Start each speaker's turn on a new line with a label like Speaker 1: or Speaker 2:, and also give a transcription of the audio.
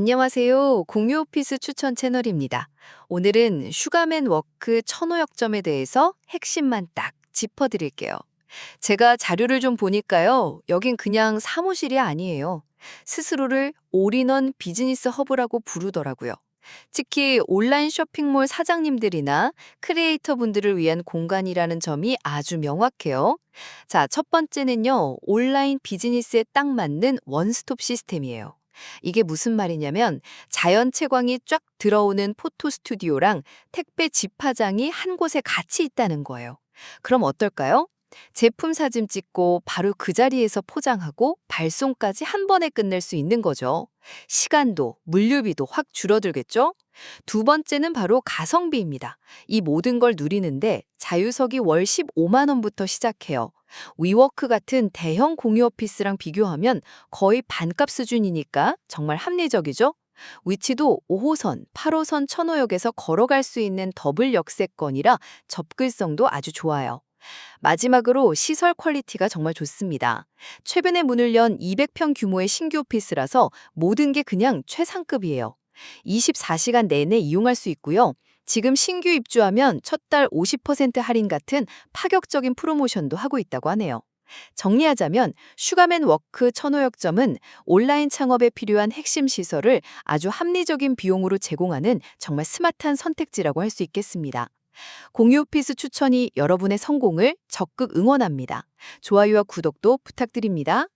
Speaker 1: 안녕하세요. 공유 오피스 추천 채널입니다. 오늘은 슈가맨 워크 천호역점에 대해서 핵심만 딱 짚어드릴게요. 제가 자료를 좀 보니까요. 여긴 그냥 사무실이 아니에요. 스스로를 올인원 비즈니스 허브라고 부르더라고요. 특히 온라인 쇼핑몰 사장님들이나 크리에이터 분들을 위한 공간이라는 점이 아주 명확해요. 자, 첫 번째는요. 온라인 비즈니스에 딱 맞는 원스톱 시스템이에요. 이게 무슨 말이냐면 자연 채광이 쫙 들어오는 포토 스튜디오랑 택배 집화장이 한 곳에 같이 있다는 거예요. 그럼 어떨까요? 제품 사진 찍고 바로 그 자리에서 포장하고 발송까지 한 번에 끝낼 수 있는 거죠. 시간도 물류비도 확 줄어들겠죠? 두 번째는 바로 가성비입니다. 이 모든 걸 누리는데 자유석이 월 15만 원부터 시작해요. 위워크 같은 대형 공유 오피스랑 비교하면 거의 반값 수준이니까 정말 합리적이죠? 위치도 5호선, 8호선 천호역에서 걸어갈 수 있는 더블 역세권이라 접근성도 아주 좋아요. 마지막으로 시설 퀄리티가 정말 좋습니다. 최근에 문을 연 200평 규모의 신규 오피스라서 모든 게 그냥 최상급이에요. 24시간 내내 이용할 수 있고요. 지금 신규 입주하면 첫 달 50% 할인 같은 파격적인 프로모션도 하고 있다고 하네요. 정리하자면 슈가맨 워크 천호역점은 온라인 창업에 필요한 핵심 시설을 아주 합리적인 비용으로 제공하는 정말 스마트한 선택지라고 할 수 있겠습니다. 공유 오피스 추천이 여러분의 성공을 적극 응원합니다. 좋아요와 구독도 부탁드립니다.